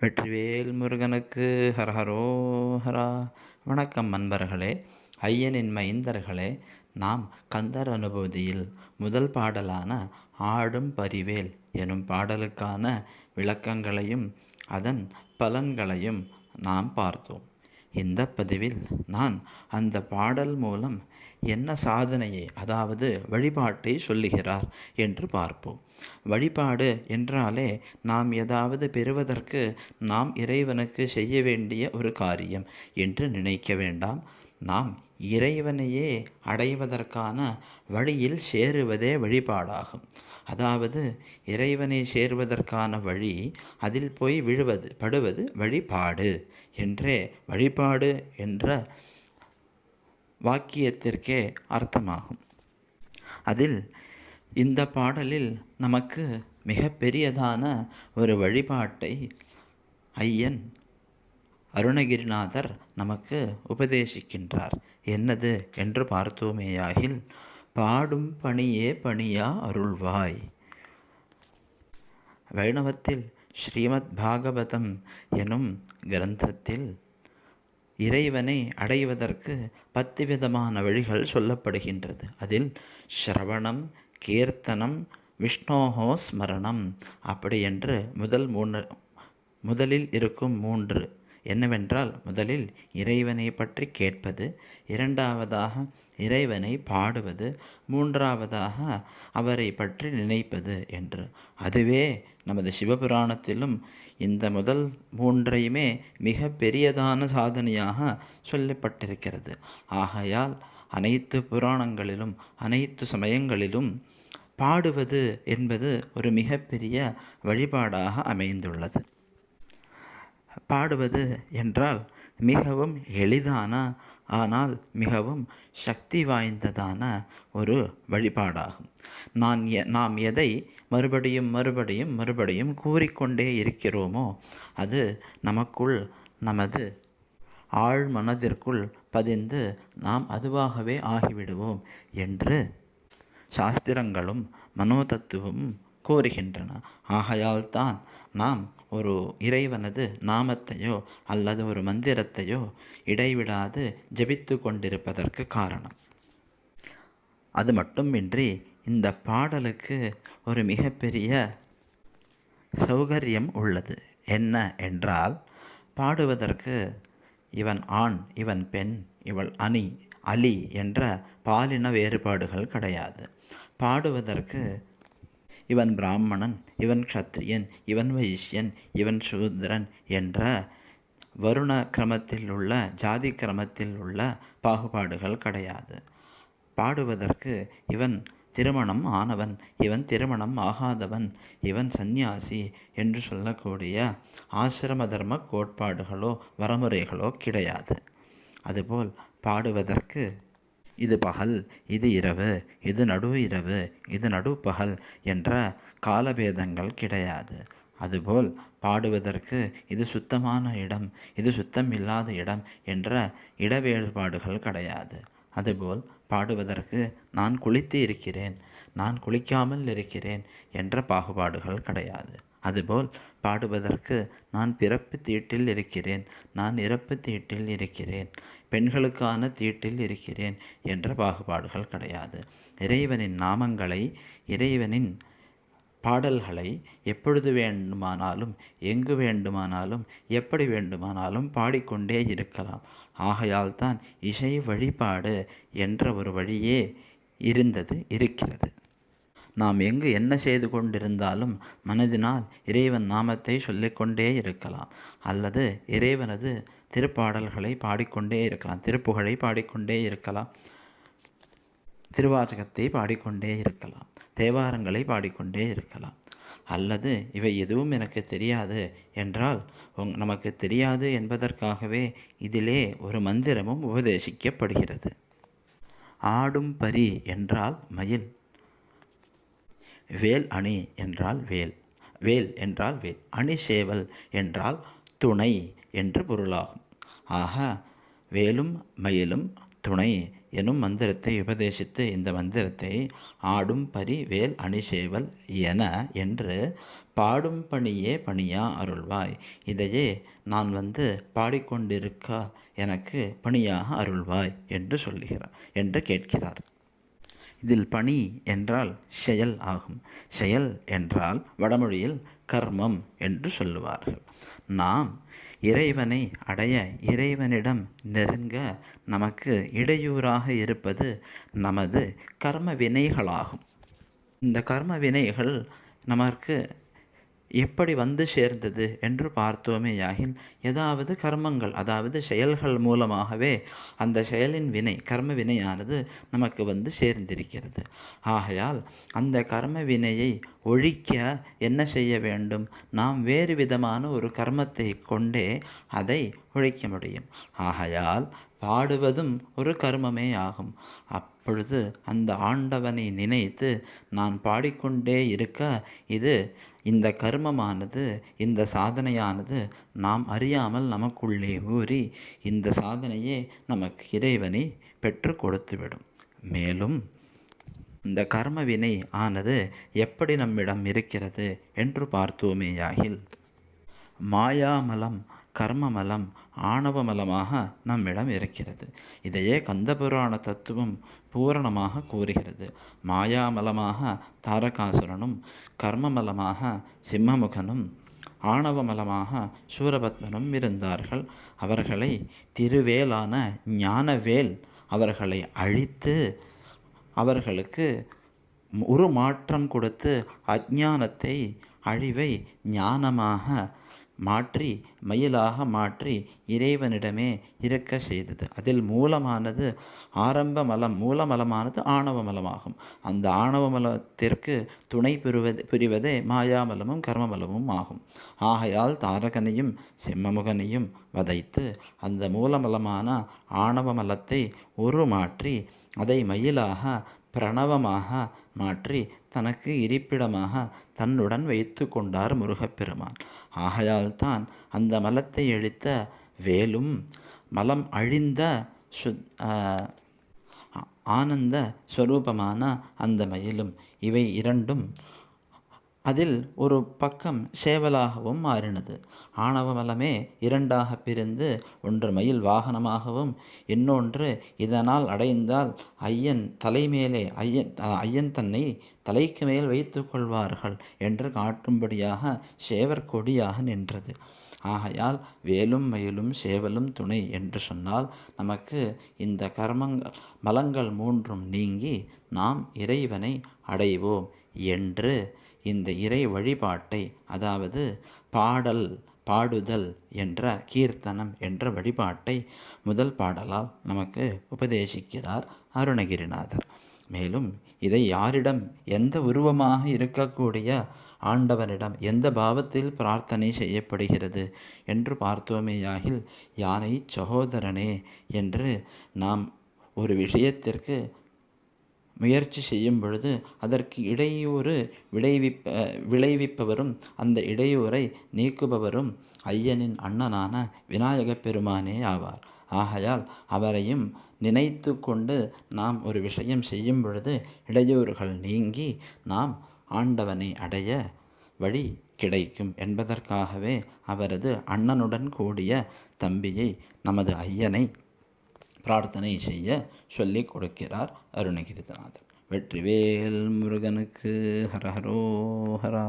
வெற்றிவேல் முருகனுக்கு ஹரஹரோஹரா வணக்கம் நண்பர்களே ஐயனின் மைந்தர்களே. நாம் கந்தர் அனுபூதியில் முதல் பாடலான ஆடும் பரிவேல் எனும் பாடலுக்கான விளக்கங்களையும் அதன் பலன்களையும் நாம் பார்த்தோம். இந்த பதிவில் நான் அந்த பாடல் மூலம் என்ன சாதனையை அதாவது வழிபாட்டை சொல்லுகிறார் என்று பார்ப்போம். வழிபாடு என்றாலே நாம் ஏதாவது பெறுவதற்கு நாம் இறைவனுக்கு செய்ய வேண்டிய ஒரு காரியம் என்று நினைக்க வேண்டாம். நாம் இறைவனையே அடைவதற்கான வழியில் சேருவதே வழிபாடாகும். அதாவது இறைவனை சேர்வதற்கான வழி அதில் போய் விழுவது படுவது வழிபாடு என்றே வழிபாடு என்ற வாக்கியத்திற்கே அர்த்தமாகும். அதில் இந்த பாடலில் நமக்கு மிக பெரியதான ஒரு வழிபாட்டை ஐயன் அருணகிரிநாதர் நமக்கு உபதேசிக்கின்றார். என்னது? என்று பார்த்தோமேயாகில் பாடும் பணியே பணியா அருள்வாய். வைணவத்தில் ஸ்ரீமத் பாகவதம் எனும் கிரந்தத்தில் இறைவனை அடைவதற்கு பத்து விதமான வழிகள் சொல்லப்படுகின்றது. அதில் ஸ்ரவணம் கீர்த்தனம் விஷ்ணோஹோ ஸ்மரணம். அப்படி என்று முதல் மூன்று முதலில் இருக்கும் மூன்று என்னவென்றால் முதலில் இறைவனை பற்றி கேட்பது இரண்டாவதாக இறைவனை பாடுவது மூன்றாவதாக அவரை பற்றி நினைப்பது என்று. அதுவே நமது சிவபுராணத்திலும் இந்த முதல் மூன்றையுமே மிக பெரியதான சாதனையாக சொல்லப்பட்டிருக்கிறது. ஆகையால் அனைத்து புராணங்களிலும் அனைத்து சமயங்களிலும் பாடுவது என்பது ஒரு மிகப்பெரிய வழிபாடாக அமைந்துள்ளது. பாடுவது என்றால் மிகவும் எளிதான ஆனால் மிகவும் சக்தி வாய்ந்ததான ஒரு வழிபாடாகும். நான் எ நாம் எதை மறுபடியும் மறுபடியும் மறுபடியும் கூறிக்கொண்டே இருக்கிறோமோ அது நமக்குள் நமது ஆழ் மனதிற்குள் பதிந்து நாம் அதுவாகவே ஆகிவிடுவோம் என்று சாஸ்திரங்களும் மனோதத்துவமும் கூறுகின்றன. ஆகையால் தான் நாம் ஒரு இறைவனது நாமத்தையோ அல்லது ஒரு மந்திரத்தையோ இடைவிடாது ஜபித்து கொண்டிருப்பதற்கு காரணம். அது மட்டுமின்றி இந்த பாடலுக்கு ஒரு மிகப்பெரிய சௌகரியம் உள்ளது. என்ன என்றால் பாடுவதற்கு இவன் ஆண் இவன் பெண் இவள் அணி அலி என்ற பாலின வேறுபாடுகள் கிடையாது. பாடுவதற்கு இவன் பிராமணன் இவன் க்ஷத்ரியன் இவன் வைஷ்யன் இவன் சூத்ரன் என்ற வருண கிரமத்தில் உள்ள ஜாதி கிரமத்தில் உள்ள பாகுபாடுகள் கிடையாது. பாடுவதற்கு இவன் திருமணம் ஆனவன் இவன் திருமணம் ஆகாதவன் இவன் சந்நியாசி என்று சொல்லக்கூடிய ஆசிரம தர்ம கோட்பாடுகளோ வரமுறைகளோ கிடையாது. அதுபோல் பாடுவதற்கு இது பகல் இது இரவு இது நடு இரவு இது நடு பகல் என்ற காலபேதங்கள் கிடையாது. அதுபோல் பாடுவதற்கு இது சுத்தமான இடம் இது சுத்தம் இல்லாத இடம் என்ற இடவேறுபாடுகள் கிடையாது. அதுபோல் பாடுவதற்கு நான் குளித்து இருக்கிறேன் நான் குளிக்காமல் இருக்கிறேன் என்ற பாகுபாடுகள் கிடையாது. அதுபோல் பாடுவதற்கு நான் பிறப்பு தீட்டில் இருக்கிறேன் நான் இறப்பு தீட்டில் இருக்கிறேன் பெண்களுக்கான தீட்டில் இருக்கிறேன் என்ற பாகுபாடுகள் கிடையாது. இறைவனின் நாமங்களை இறைவனின் பாடல்களை எப்பொழுது வேண்டுமானாலும் எங்கு வேண்டுமானாலும் எப்படி வேண்டுமானாலும் பாடிக்கொண்டே இருக்கலாம். ஆகையால் தான் இசை வழிபாடு என்ற ஒரு வழியே இருந்தது இருக்கிறது. நாம் எங்கு என்ன செய்து கொண்டிருந்தாலும் மனதினால் இறைவன் நாமத்தை சொல்லிக்கொண்டே இருக்கலாம். அல்லது இறைவனது திருப்பாடல்களை பாடிக்கொண்டே இருக்கலாம். திருப்புகழை பாடிக்கொண்டே இருக்கலாம். திருவாசகத்தை பாடிக்கொண்டே இருக்கலாம். தேவாரங்களை பாடிக்கொண்டே இருக்கலாம். அல்லது இவை எதுவும் எனக்கு தெரியாது என்றால் உங் நமக்கு தெரியாது என்பதற்காகவே இதிலே ஒரு மந்திரமும் உபதேசிக்கப்படுகிறது. ஆடும் பரி என்றால் மயில். வேல் அணி என்றால் வேல் வேல் என்றால் வேல் அணி சேவல் என்றால் துணை என்று பொருளாகும். ஆக வேலும் மயிலும் துணை எனும் மந்திரத்தை உபதேசித்து இந்த மந்திரத்தை ஆடும் பரி வேல் அணிசேவல் என என்று பாடும் பணியே பணியா அருள்வாய். இதையே நான் வந்து பாடிக்கொண்டிருக்க எனக்கு பணியாக அருள்வாய் என்று சொல்லுகிறார் என்று கேட்கிறார். இதில் பணி என்றால் செயல் ஆகும். செயல் என்றால் வடமொழியில் கர்மம் என்று சொல்லுவார்கள். நாம் இறைவனை அடைய இறைவனிடம் நெருங்க நமக்கு இடையூறாக இருப்பது நமது கர்ம வினைகளாகும். இந்த கர்ம வினைகள் நமக்கு எப்படி வந்து சேர்ந்தது என்று பார்த்தோமேயாகில் ஏதாவது கர்மங்கள் அதாவது செயல்கள் மூலமாகவே அந்த செயலின் வினை கர்ம வினையானது நமக்கு வந்து சேர்ந்திருக்கிறது. ஆகையால் அந்த கர்ம வினையை ஒழிக்க என்ன செய்ய வேண்டும்? நாம் வேறு விதமான ஒரு கர்மத்தை கொண்டே அதை ஒழிக்க முடியும். ஆகையால் பாடுவதும் ஒரு கர்மமே ஆகும். அப்பொழுது அந்த ஆண்டவனை நினைத்து நான் பாடிக்கொண்டே இருக்க இது இந்த கர்மமானது இந்த சாதனையானது நாம் அறியாமல் நமக்குள்ளே ஊறி இந்த சாதனையே நமக்கு இறைவனை பெற்று கொடுத்துவிடும். மேலும் இந்த கர்மவினை ஆனது எப்படி நம்மிடம் இருக்கிறது? என்று பார்த்தோமேயாகில் மாயாமலம் கர்மமலம் ஆணவமலமாக நம்மிடம் இருக்கிறது. இதையே கந்தபுராண தத்துவம் பூரணமாக கூறுகிறது. மாயாமலமாக தாரகாசுரனும் கர்மமலமாக சிம்மமுகனும் ஆணவமலமாக சூரபத்மனும் இருந்தார்கள். அவர்களை திருவேலான ஞானவேல் அவர்களை அழித்து அவர்களுக்கு ஒரு மாற்றம் கொடுத்து அஜானத்தை அழிவை ஞானமாக மாற்றி மயிலாக மாற்றி இறைவனிடமே இருக்க செய்தது. அதில் மூலமானது ஆரம்ப மலம் மூலமலமானது ஆணவ மலமாகும். அந்த ஆணவ மலத்திற்கு துணை பெறுவது புரிவதே மாயாமலமும் கர்மமலமும் ஆகும். ஆகையால் தாரகனையும் செம்மமுகனையும் வதைத்து அந்த மூலமலமான ஆணவ மலத்தை உருமாற்றி அதை மயிலாக பிரணவமாக மாற்றி தனக்கு இருப்பிடமாக தன்னுடன் வைத்து கொண்டார் முருகப்பெருமான். ஆகையால் தான் அந்த மலத்தை எழுத்த வேலும் மலம் அழிந்த சு ஆனந்த ஸ்வரூபமான அந்த மயிலும் இவை இரண்டும் அதில் ஒரு பக்கம் சேவலாகவும் மாறினது. ஆணவ வளமே இரண்டாக பிரிந்து ஒன்று மயில் வாகனமாகவும் இன்னொன்று இதனால் அடைந்தால் ஐயன் தலைமேலே ஐயன் ஐயன் தன்னை தலைக்கு மேல் வைத்து கொள்வார்கள் என்று காட்டும்படியாக சேவர் கொடியாக நின்றது. ஆகையால் வேலும் மயிலும் சேவலும் துணை என்று சொன்னால் நமக்கு இந்த கர்மங்கள் மலங்கள் மூன்றும் நீங்கி நாம் இறைவனை அடைவோம் என்று இந்த இறை வழிபாட்டை அதாவது பாடல் பாடுதல் என்ற கீர்த்தனம் என்ற வழிபாட்டை முதல் பாடலால் நமக்கு உபதேசிக்கிறார் அருணகிரிநாதர். மேலும் இதை யாரிடம் எந்த உருவமாக இருக்கக்கூடிய ஆண்டவனிடம் எந்த பாவத்தில் பிரார்த்தனை செய்யப்படுகிறது என்று பார்த்தோமேயாகில் யானை சகோதரனே என்று நாம் ஒரு விஷயத்திற்கு முயற்சி செய்யும் பொழுது அதற்கு இடையூறு விளைவிப்ப விளைவிப்பவரும் அந்த இடையூறை நீக்குபவரும் ஐயனின் அண்ணனான விநாயகப் பெருமானே ஆவார். ஆகையால் அவரையும் நினைத்து கொண்டு நாம் ஒரு விஷயம் செய்யும் பொழுது இடையூறுகள் நீங்கி நாம் ஆண்டவனை அடைய வழி கிடைக்கும் என்பதற்காகவே அவரது அண்ணனுடன் கூடிய தம்பியை நமது ஐயனை பிரார்த்தனை செய்ய சொல்லிக் கொடுக்கிறார் அருணகிரிநாதர். வெற்றிவேல் முருகனுக்கு ஹரஹரோ ஹரா